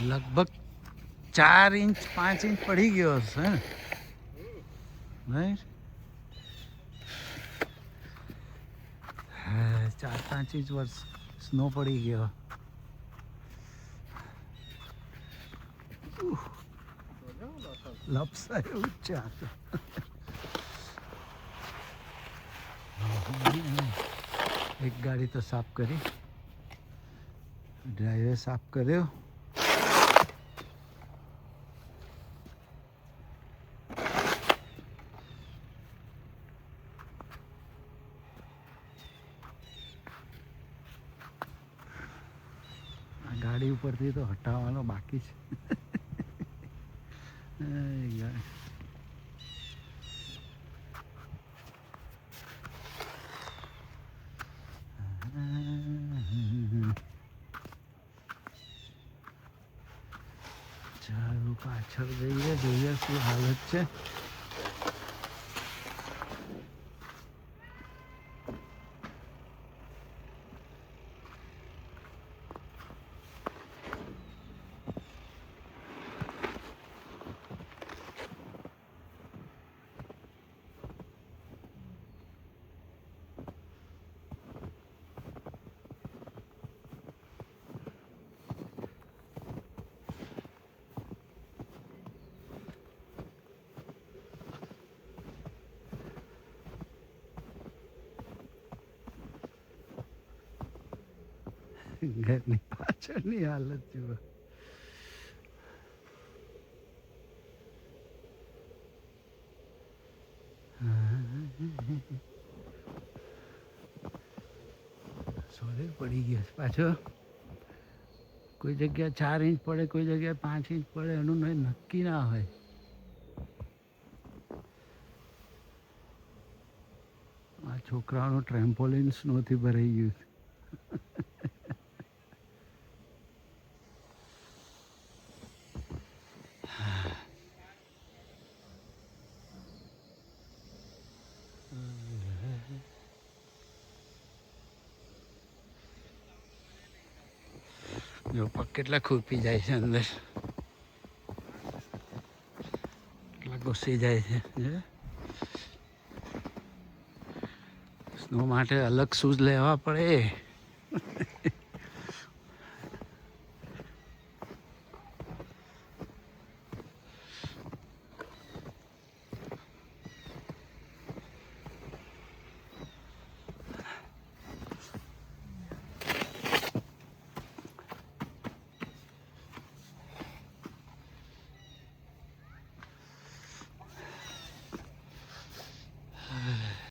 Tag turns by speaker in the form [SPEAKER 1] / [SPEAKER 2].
[SPEAKER 1] લગભગ ચાર ઇંચ પાંચ ઇંચ પડી ગયો હશે ને Right? હા, ચાર પાંચ ઇંચ વર્ષ સ્નો પડી ગયો. લપસાય ઊંચા. એક ગાડી તો સાફ કરી. ડ્રાઈવર સાફ કર્યો. ગાડી ઉપરથી તો હટાવવાનો બાકી છે. ચાલો પાછળ જઈએ જોઈએ શું હાલત છે. ઘરની પાછળની હાલત જુઓ સોલિડ પડી ગયો. પાછો? કોઈ જગ્યા ચાર ઇંચ પડે, કોઈ જગ્યાએ પાંચ ઇંચ પડે, એનું નક્કી ના હોય. આ છોકરાઓનું ટ્રેમ્પોલિન સ્નોથી ભરાઈ ગયું જો પગ કેટલા ખૂપી જાય છે અંદર. કેટલા ઘૂસી જાય છે સ્નો માટે અલગ શૂઝ લેવા પડે.